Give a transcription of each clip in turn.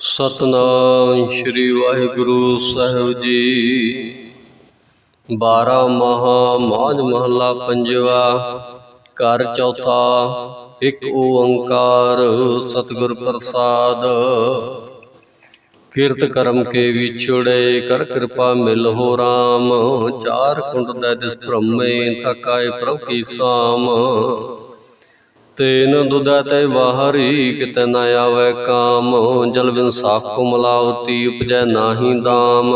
ਸਤਨਾਮ ਸ੍ਰੀ ਵਾਹਿਗੁਰੂ ਸਾਹਿਬ ਜੀ। ਬਾਰਾ ਮਹਾ ਮਾਝ ਮਹੱਲਾ ਪੰਜਵਾ, ਘਰ ਚੌਥਾ, ਇੱਕ ਓੰਕਾਰ ਸਤਿਗੁਰ ਪ੍ਰਸਾਦ। ਕਿਰਤ ਕਰਮ ਕੇ ਵਿਛੜੇ, ਕਰ ਕਿਰਪਾ ਮਿਲ ਹੋ RAM ਚਾਰ ਕੁੰਡ ਦਾ ਦਿਸ ਭ੍ਰਮੇ ਤਕਾਏ ਪ੍ਰਭ ਕੀ ਸਾਮ। ਤੇਨ ਦੁਦਾ ਤੇ ਬਾਹਰੀ ਕਿਤੇ ਨ ਆਵੇ ਕਾਮ। ਜਲ ਬਿਨ ਸਾਖੋ ਮਲਾਵਤੀ ਉਪਜੈ ਨਾਹੀ ਦਾਮ।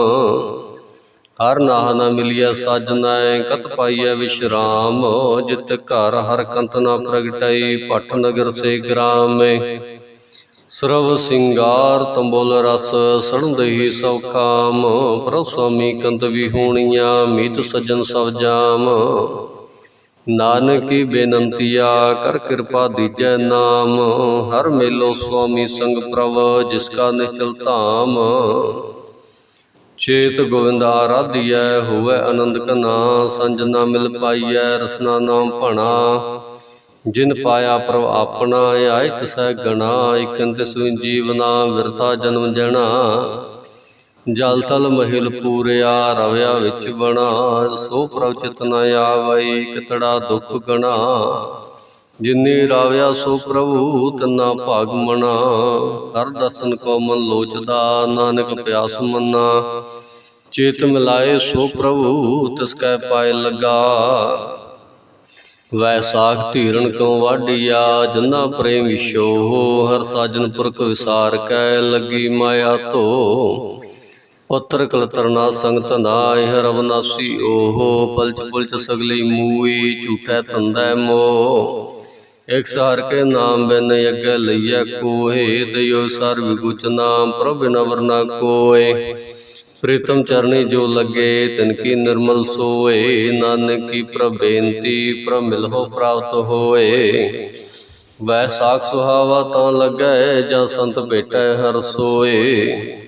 ਹਰ ਨਾਹ ਨਾ ਮਿਲਿਆ ਸਾਜਨੈ ਕਤ ਪਾਈਐ ਵਿਸ਼ਰਾਮ। ਜਿਤ ਘਰ ਹਰ ਕੰਤ ਨਾ ਪ੍ਰਗਟਈ, ਪਠ ਨਗਰ ਸੇ ਗ੍ਰਾਮੇ। ਸਰਵ ਸਿੰਗਾਰ ਤੰਬੋਲ ਰਸ ਸੜੰਦਹੀ ਸਭ ਕਾਮ। ਪ੍ਰਭ ਸੁਆਮੀ ਕੰਤ ਵੀ ਹੋਣੀਆਂ, ਮੀਤ ਸਜਣ ਸਭ ਜਾਮ। ਨਾਨਕੀ ਬੇਨੰਤੀਆ ਕਰ ਕਿਰਪਾ ਦੀਜੈ ਨਾਮ। ਹਰ ਮੇਲੋ ਸੁਆਮੀ ਸੰਗ ਪ੍ਰਭ, ਜਿਸ ਕਾ ਨਿਚਲ ਧਾਮ। ਚੇਤ ਗੋਵਿੰਦ ਆਰਾਧਿਐ, ਹੋਵੇ ਆਨੰਦ ਕਨਾ ਸੰਜ ਨਾ ਮਿਲ ਪਾਈਐ, ਰਸਨਾ ਨਾਮ ਭਣਾ। ਜਿਨ ਪਾਇਆ ਪ੍ਰਭ ਆਪਣਾ ਆਇ ਤਿਸੈ ਗਣਾ। ਇਕੰਤ ਸੁ ਜੀਵਨਾ ਵਿਰਥਾ ਜਨਮ ਜਣਾ। ਜਲ ਤਲ ਮਹਿਲ ਪੂਰਿਆ, ਰਵਿਆ ਵਿੱਚ ਬਣਾ। ਸੋ ਪ੍ਰਭ ਚਿਤ ਨ ਆਵਈ, ਕਿਤੜਾ ਦੁਖ ਗਣਾ। ਜਿਨੀ ਰਾਵਿਆ, ਸੋ ਪ੍ਰਭੂ ਤਨਾ ਭਾਗ ਮਣਾ ਹਰ ਦਰਸ਼ਨ ਕੋ ਮਨ ਲੋਚਦਾ, ਨਾਨਕ ਪਿਆਸ ਮੰਨਾ। ਚੇਤ ਮਿਲਾਏ, ਸੋ ਪ੍ਰਭੂ ਤਿਸ ਕੈ ਪਾਏ ਲਗਾ। ਵੈਸਾਖ ਧੀਰਨ ਕਿਉ ਵਾਢੀਆ, ਜੰਨਾ ਪ੍ਰੇਮ ਵਿਸ਼ੋ ਹਰ ਸਾਜਨ ਪੁਰਖ ਵਿਸਾਰ ਕੈ, ਲੱਗੀ ਮਾਇਆ ਧੋ। ਪੱਤਰ ਕਲਤਰਨਾ ਸੰਗ ਧਨਾਇ ਹਰ ਅਵਨਾਸੀ ਓਹੋ, ਪਲਚ ਪੁਲਚ ਸਗਲੀ ਮੂਈ, ਝੂਠੈ ਤੰਦੈ ਮੋ। ਇਕ ਸਾਰ ਕੇ ਨਾਮ ਬਿਨ ਅੱਗੇ ਲਈਐ ਕੋਹੇ, ਦਇਓ ਸਰ ਵਿਗੁਚ ਨਾਮ, ਪ੍ਰਭ ਬਿਨ ਵਰਨਾ ਕੋਏ ਪ੍ਰੀਤਮ ਚਰਣੀ ਜੋ ਲੱਗੇ, ਤਿਨ ਕੀ ਨਿਰਮਲ ਸੋਏ। ਨਾਨਕ ਕੀ ਪ੍ਰਭ ਬੇਨਤੀ, ਪ੍ਰਭ ਪ੍ਰਾਪਤ ਹੋਏ। ਵੈ ਵੈਸਾਖ ਸੁਹਾਵਾ ਤਾਂ ਲੱਗੈ, ਜਾਂ ਸੰਤ ਭੇਟੈ ਹਰ ਸੋਏ।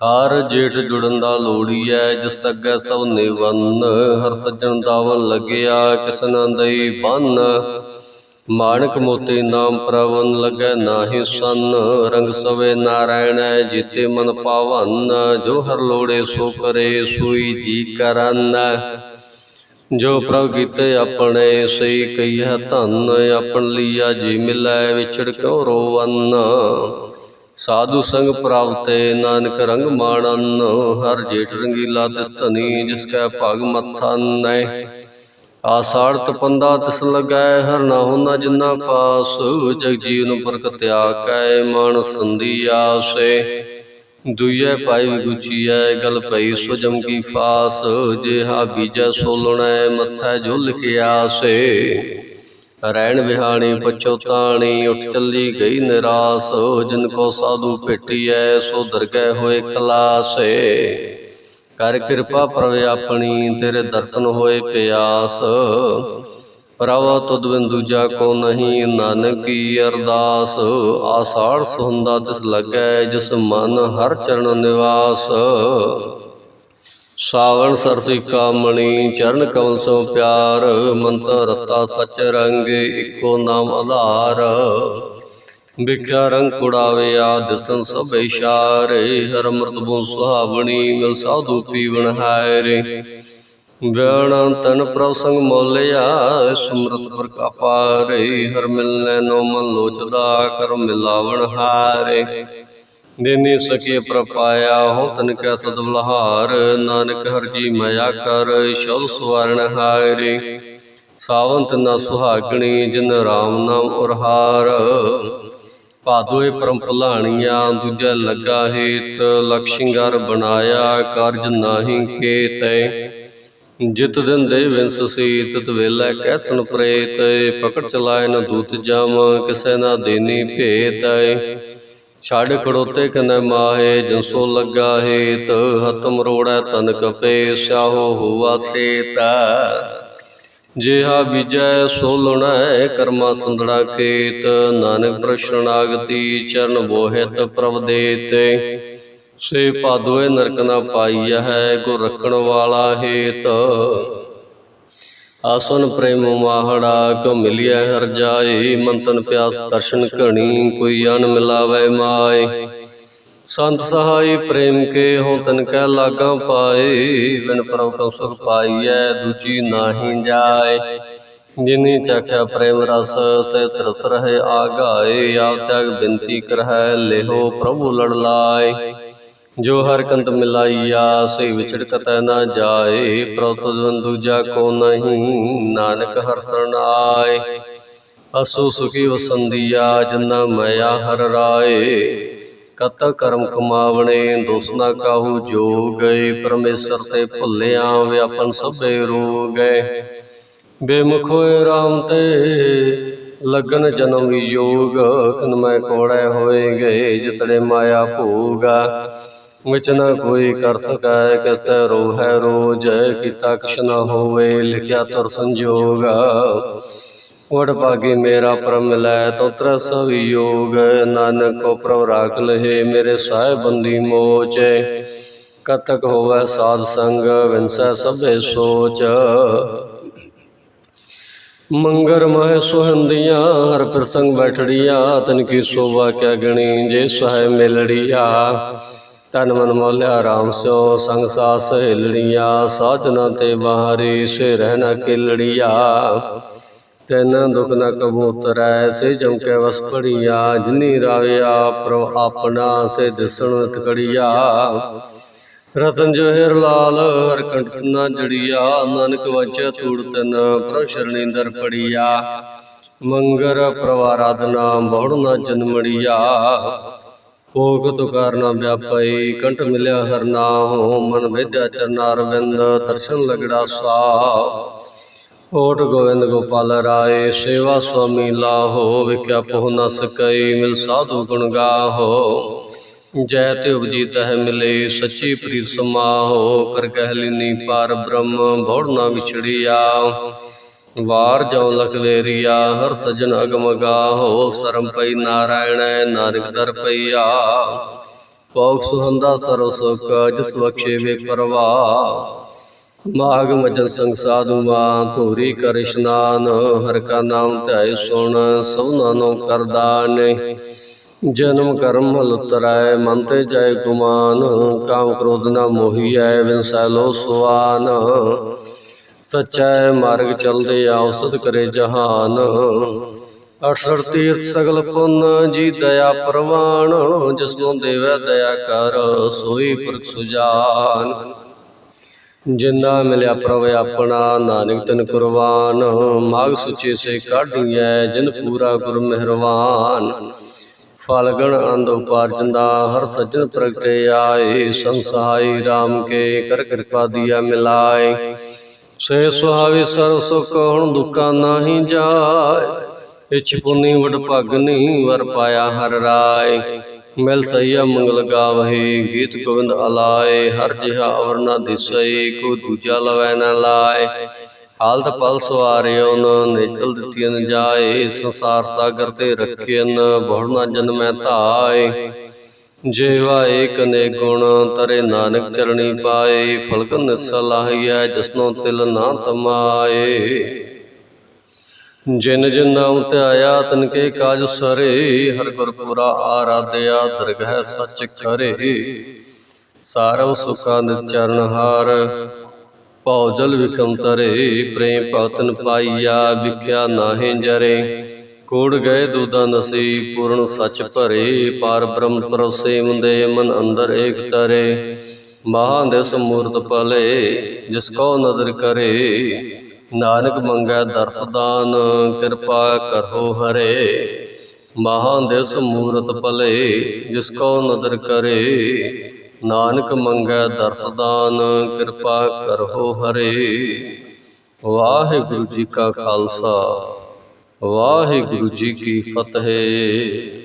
ਹਰ ਜੇਠ ਜੁੜਨ ਦਾ ਲੋੜੀਐ ਜਿਸ ਅੱਗੇ ਸਭ ਨਿਵੰਨ। ਹਰ ਸੱਜਣ ਦਾਵਨ ਲੱਗਿਆ, ਕਿਸ ਨੰਦਈ ਬੰਨ। ਮਾਣਕ ਮੋਤੀ ਨਾਮ ਪ੍ਰਵਨ ਲੱਗੈ ਨਾਹੀ ਸੰਨ। ਰੰਗ ਸਵੇ ਨਾਰਾਇਣੈ ਜੀਤੇ ਮਨ ਪਾਵਨ। ਜੋ ਹਰ ਲੋੜੇ ਸੋ ਕਰੇ, ਸੋਈ ਜੀ ਕਰਨ। ਜੋ ਪ੍ਰਭ ਕੀਤੇ ਆਪਣੇ ਸਈ ਕਈਐ ਧਨ। ਆਪਣ ਲੀਆ ਜੀ ਮਿਲੈ, ਵਿਛੜ ਕਿਉ ਰੋਵਨ। ਸਾਧੂ ਸੰਗ ਪ੍ਰਾਪਤੇ ਨਾਨਕ ਰੰਗ ਮਾਣਨ, ਹਰ ਜੇਠ ਰੰਗੀਲਾ ਤਿਸ ਧਨੀ, ਜਿਸ ਕੈ ਭਗ ਮੱਥਾ ਨੈ ਆਸਾੜ ਤਪੰਦਾ ਤਿਸ ਲਗੈ, ਹਰ ਨਾ ਹੋਨਾ ਜਿਨਾ ਪਾਸ। ਜਗ ਜੀਵਨ ਬਰਕਤ ਤਿਆਗ ਕੈ ਮਨ ਸੰਧੀ ਆਸੇ। ਦੁਈਐ ਪਾਈ ਗੁਚੀਐ, ਗਲ ਪਈ ਸੋ ਕੀ ਫਾਸ। ਜਿਹਾ ਬੀਜੈ ਸੋਲਣੈ, ਮੱਥੈ ਜੋ ਲਿਖਿਆ ਸੇ ਰਹਿਣ ਵਿਹਾਣੀ ਪਛੋਤਾਣੀ ਉੱਠ ਚੱਲੀ ਗਈ ਨਿਰਾਸ, ਜਿਨ ਕੋ ਸਾਧੂ ਭੇਟੀਐ, ਸੋ ਦਰਗਹਿ ਹੋਏ ਖਲਾਸੇ। ਕਰ ਕਿਰਪਾ ਪ੍ਰਭ ਆਪਣੀ, ਤੇਰੇ ਦਰਸ਼ਨ ਹੋਏ ਪਿਆਸ। ਪ੍ਰਭ ਤੁਧ ਬਿਨ ਦੂਜਾ ਕੋ ਨਹੀਂ, ਨਾਨਕੀ ਅਰਦਾਸ। ਆਸਾੜ ਸੁਹੰਦਾ ਤਿਸ ਲੱਗੈ, ਜਿਸ ਮਨ ਹਰ ਚਰਨ ਨਿਵਾਸ। ਸਾਵਣ ਸਰਸੀ ਕਾਮਣੀ, ਚਰਨ ਕਮਲ ਸੋ ਪਿਆਰ, ਮੰਤਰ ਰਤਾ ਸਚ ਰੰਗ ਇੱਕੋ ਨਾਮ ਆਧਾਰ। ਵਿਖਿਆ ਰੰਗ ਕੁੜਾਵੇ ਆ ਦਿਸਨ ਸਭ ਇਸ਼ਾਰੇ, ਹਰ ਅੰਮ੍ਰਿਤ ਬੋ ਸੁਹਾਵਣੀ ਮਿਲ ਸਾਧੂ ਪੀਵਣ ਹਾਰੇ ਵਿਆਣ ਤਨ ਪ੍ਰਸੰਗ ਮੋਲਿਆ, ਸਮਰਤ ਪ੍ਰਕਾਪਾਰੇ ਹਰ ਮਿਲਨੇ ਨੋ ਮਨ ਲੋਚਦਾ ਕਰ ਮਿਲਾਵਣ ਹਾਰੇ। ਦੇਨੀ ਸਕੇ ਪ੍ਰਪਾਇਆ ਹੋ ਤਨ ਕੈ ਸਦ ਬਲਹਾਰ ਨਾਨਕ ਹਰ ਜੀ ਮਾਇਆ ਕਰ, ਸ਼ਬਦ ਸਵਾਰਣ ਹਾਰੇ। ਸਾਵੰਤ ਨਾ ਸੁਹਾਗਣੀ, ਜਿਨ ਰਾਮ ਨਾਮ ਉਰਹਾਰ ਭਾਦੋਏ ਪਰਮ ਭਲਾਣੀਆਂ, ਦੂਜਾ ਲੱਗਾ ਹੇਤ। ਲਖ ਸ਼ਿੰਗਾਰ ਬਣਾਇਆ, ਕਾਰਜ ਨਾਹੀ ਕੇਤੈ ਜਿਤ ਦਿਨ ਦੇ ਵਿੰਸ ਸੀ ਤਤ ਵੇਲੇ ਕੈਸਨ ਪ੍ਰੇਤ। ਪਕੜ ਚਲਾਇ ਨ ਦੂਤ ਜਮ ਕਿਸੈ ਨਾ ਦੇਨੀ ਭੇਤੈ। ਛੱਡ ਖੜੋਤੇ ਕਨੈ ਮਾਹੇ ਜੰਸੋ ਲੱਗਾ ਹੇਤ ਹਤ ਮਰੋੜੈ ਤਨ ਕਪੇ ਸਿਆਹੋ ਹੁਆ ਸੇਤਾ। ਜਿਹਾ ਵਿਜੈ ਸੋ ਕਰਮਾ ਸੰਧੜਾ ਕੇਤ ਨਾਨਕ ਪ੍ਰਸ਼ਨਾਗਤੀ ਚਰਨ ਬੋਹਿਤ ਪ੍ਰਭ ਦੇਤੇ। ਸੇ ਭਾਦੋਏ ਨਰਕ ਨਾ ਪਾਈਆ ਹੈ ਗੁਰ ਰੱਖਣ ਵਾਲਾ ਹੇਤ। ਆਸਨ ਪ੍ਰੇਮ ਮਾਹੜਾ ਕੋ ਮਿਲਿਆ ਹਰ ਜਾਏ, ਮੰਤਨ ਪਿਆਸ ਦਰਸ਼ਨ ਘਣੀ, ਕੋਈ ਅਨ ਮਿਲਾਵੇ ਮਾਏ। ਸੰਤ ਸਹਾਈ ਪ੍ਰੇਮ ਕੇ ਹੋ ਤਨ ਕੈ ਲਾਗਾ ਪਾਏ, ਬਿਨ ਪ੍ਰਭ ਕਉ ਸੁਖ ਪਾਈਐ, ਦੂਜੀ ਨਾਹੀ ਜਾਏ। ਜਿਨੀ ਚਖਿਆ ਪ੍ਰੇਮ ਰਸ, ਸੇ ਤ੍ਰਿਤ ਰਹੇ ਆਗਾਏ, ਆਪ ਤਗ ਬਿੰਤੀ ਕਰਹਿ ਲਿਹੋ ਪ੍ਰਭੂ ਲੜ ਲਾਏ। ਜੋ ਹਰ ਕੰਤ ਮਿਲਾਈਆ ਸੇ ਵਿਚੜ ਕਤੈ ਨਾ ਜਾਏ ਪ੍ਰਭ ਦੂਜਾ ਕੋ ਨਹੀਂ, ਨਾਨਕ ਹਰ ਸਰਣਾਏ ਅਸੂ ਸੁਖੀ ਵਸੰਦੀਆ ਜਨਾ ਮਇਆ ਹਰ ਰਾਏ। ਕਤ ਕਰਮ ਕਮਾਵਣੇ, ਦੋਸ ਨਾ ਕਾਹੂ ਜੋ ਗਏ ਪਰਮੇਸ਼ਰ ਤੇ ਭੁੱਲਿਆ ਵਿਆਪਨ ਸਭੇ ਰੋ ਗਏ ਬੇਮੁਖ ਹੋਏ RAM ਤੇ, ਲਗਨ ਜਨਮ ਯੋਗ। ਕਨ ਮੈਂ ਕੋੜੈ ਹੋਏ ਗਏ ਜਿਤੜੇ ਮਾਇਆ ਭੋਗਾ ਵਿਚ ਨਾ ਕੋਈ ਕਰ ਸਕੈ, ਕਿਸ ਤੈ ਰੋਹੈ ਜੈ ਕੀਤਾ ਕਿਛ ਨਾ ਹੋਵੇ, ਲਿਖਿਆ ਤੁਰ ਸੰਜੋਗ। ਵਡ ਭਾਗੇ ਮੇਰਾ ਪਰਮ ਲੈ ਤੋ ਤਰਸ ਵਿਯੋਗ ਨਾਨਕ ਕੋ ਪ੍ਰਭ ਰਾਖ ਲਹੇ, ਮੇਰੇ ਸਾਹਿਬ ਬੰਦੀ ਮੋਚ। ਕਤਕ ਹੋਵੇ ਸਾਧ ਸੰਗ ਵਿਨਸੈ ਸਭੇ ਸੋਚ। ਮੰਗਰ ਮਹਿ ਸੁਹੰਦੀਆਂ, ਹਰ ਪ੍ਰਸੰਗ ਬੈਠੜੀਆਂ, ਤਨ ਕੀ ਸੋਭਾ ਕਿਆ ਗਣੀ, ਜੇ ਸਹਾਇ ਮਿਲੜੀਆ। ਤਨ ਮਨ ਮੋਲਿਆ ਰਾਮ ਸਿਓ, ਸੰਗ ਸਾਸ ਸਹੇਲੜੀਆਂ ਸਾਜਨਾ ਤੇ ਬਾਹਰੀ ਸੇ ਰਹਿਣਾ ਕਿਲੜੀਆ। ਤੈਨ ਦੁਖ ਨ ਕਬੂ ਤਰੈ ਸੇ ਜਮ ਕੇ ਵਸ ਪੜੀਆ। ਜਿਨੀ ਰਾਵਿਆ ਪ੍ਰਭ ਆਪਣਾ ਸੇ ਦਿਸਣ ਤਕੜੀਆ ਰਤਨ ਜੋਹਿਰ ਲਾਲ ਹਰ ਕੰਠ ਨਾ ਜੜੀਆ। ਨਾਨਕ ਵਾਚਿਆ ਤੂੜ ਤਨ, ਪ੍ਰਭ ਸ਼ਰਣੀ ਦਰ ਪੜੀਆ। ਮੰਗਰ ਪ੍ਰਵਾਰਾਧਨਾ ਬਹੁੜ ਨਾ ਜਨਮੜੀਆ। ਭੋਗ ਤੋ ਕਾਰਨਾ ਵਿਆਪਈ, ਕੰਠ ਮਿਲਿਆ ਹਰ ਨਾਮ, ਮਨ ਵਿਦਿਆ ਚਰਨਾਰ ਵਿੰਦ ਦਰਸ਼ਨ ਲਗੜਾ ਸਾ ਓਟ ਗੋਵਿੰਦ ਗੋਪਾਲ ਰਾਏ, ਸੇਵਾ ਸੁਆਮੀ ਲਾਹੋ, ਵਿਖਿਆ ਪਹੁ ਨ ਸਕਈ, ਮਿਲ ਸਾਧੂ ਗੁਣ ਗਾਹੋ। ਜੈ ਤੇ ਉਪਜੀਤ ਹੈ ਮਿਲੇ, ਸੱਚੀ ਪ੍ਰੀਤ ਸਮਾਹੋ, ਕਰ ਕਹਿ ਲੀਨੀ ਪਾਰ ਬ੍ਰਹਮ, ਭੌੜ ਨਾ ਵਿਛੜਿਆ। ਵਾਰ ਜਉ ਲਖਵੇਰੀਆ ਹਰ ਸਜਨ ਅਗਮ ਗਾਹੋ, ਸਰਮ ਪਈ ਨਾਰਾਇਣੈ, ਨਾਨਕ ਦਰ ਪਈਆ। ਪੌਕ ਸੁਹੰਦਾ ਸਰਵ ਸੁਖ, ਜਿਸ ਬਖਸ਼ੇ ਵੇ ਪਰਵਾ। ਮਾਗ ਮਜਨ ਸੰਗ ਸਾਧੂ ਮਾ ਧੂਰੀ ਕਰ ਇਸ਼ਨਾਨ, ਹਰ ਕਾ ਨਾਮ ਧਿਆਏ ਸੁਣ ਸਭਨਾ ਨੋ ਕਰਦਾਨ ਜਨਮ ਕਰਮ ਹਲ ਉਤਰੈ ਮਨ ਤੇ ਜੈ ਗੁਮਾਨ, ਕਾਮ ਕ੍ਰੋਧ ਨਾ ਮੋਹੀਐ ਵਿਨਸੈ ਲੋ ਸੁਆਨ। ਸਚੈ ਮਾਰਗ ਚਲਦੇ ਔਸਤ ਕਰੇ ਜਹਾਨ। ਅਠਸਠ ਤੀਰਥ ਸਗਲ ਪੁੰਨ ਜੀ ਦਇਆ ਪ੍ਰਵਾਨ, ਜਿਸਨੂੰ ਦੇਵੈ ਦਇਆ ਕਰ, ਸੋਈ ਪੁਰਖ ਸੁਜਾਨ। ਜਿੰਨਾ ਮਿਲਿਆ ਪ੍ਰਭ ਆਪਣਾ, ਨਾਨਕ ਤਨ ਕੁਰਬਾਨ। ਮਾਗ ਸੁਚੇ ਸੇ ਕਾਢੀਐ, ਜਿਨ ਪੂਰਾ ਗੁਰ ਮਿਹਰਵਾਨ। ਫਲਗਣ ਅੰਧ ਉਪਾਰਜੰਦਾ, ਹਰ ਸੱਜਣ ਪ੍ਰਗਟੇ ਆਏ। ਸੰਸਾਈ RAM ਕੇ ਕਰ ਕਿਰਪਾ ਦੀਆ ਮਿਲਾਏ। ਸੇ ਸੁਹਾਵੀ ਸਰਬ ਸੁਖ ਹੁਣ ਦੁੱਖਾ ਨਾਹੀ ਜਾਏ। ਇਛ ਪੁਨੀ ਵਡ ਭਾਗਨੀ ਵਰ ਪਾਇਆ ਹਰ ਰਾਏ। ਮਿਲ ਸਈਆ ਮੰਗਲ ਗਾਵਹੀ, ਗੀਤ ਗੋਬਿੰਦ ਅਲਾਏ। ਹਰ ਜਿਹਾ ਅਵਰ ਨਾ ਦਿਸਈ ਕੋ ਦੂਜਾ ਲਵੈ ਨਾ ਲਾਏ। ਹਾਲਤ ਪਲ ਸਵਾਰਿਓ ਨ, ਨੇਚਲ ਦਿੱਤੀਆਂ ਜਾਏ। ਸੰਸਾਰ ਸਾਗਰ ਤੇ ਰੱਖਿਆਨ ਬਹੁ ਨਾ ਜਨਮੈ ਧਾਏ। ਜੀਵਾ ਏਕ ਨੇ ਗੁਣ ਤਰੇ ਨਾਨਕ ਚਰਣੀ ਪਾਏ ਫਲਕਨ ਸਲਾਹੀਐ ਜਸਨੋ ਤਿਲ ਨਾ ਤਮਾਏ। ਜਿਨ ਜਿਨ ਨਾਮ ਧਿਆਇਆ ਤਨ ਕੇ ਕਾਜ ਸਰੇ, ਹਰ ਗੁਰਪੁਰਾ ਆਰਾਧਿਆ ਦਰਗਹਿ ਸੱਚ ਕਰੇ। ਸਾਰਵ ਸੁਖਾ ਨਿਚਰਨ ਹਾਰ, ਭਉ ਵਿਕਮ ਤਰੇ, ਪ੍ਰੇਮ ਭਗਤਨ ਪਾਈਆ, ਵਿਖਿਆ ਨਾਹੇ ਜਰੇ। ਕੋੜ ਗਏ ਦੂਦਾ ਨਸੀ ਪੂਰਨ ਸੱਚ ਭਰੇ, ਪਾਰ ਬ੍ਰਹਮ ਪਰੋਸੇ ਮੁੰਦੇ ਮਨ ਅੰਦਰ ਏਕ ਤਰੇ ਮਹਾਂ ਦਿਸ ਮੂਰਤ ਪਲੇ, ਜਿਸ ਕੋ ਨਦਰ ਕਰੇ। ਨਾਨਕ ਮੰਗੈ ਦਰਸਦਾਨ ਕਿਰਪਾ ਕਰੋ ਹਰੇ। ਮਹਾਂ ਦਿਸ ਮੂਰਤ ਭਲੇ ਜਿਸ ਕੋ ਨਦਰ ਕਰੇ। ਨਾਨਕ ਮੰਗੈ ਦਰਸਦਾਨ ਕਿਰਪਾ ਕਰੋ ਹਰੇ। ਵਾਹਿਗੁਰੂ ਜੀ ਕਾ ਖਾਲਸਾ। ਵਾਹਿਗੁਰੂ ਜੀ ਕੀ ਫਤਿਹ।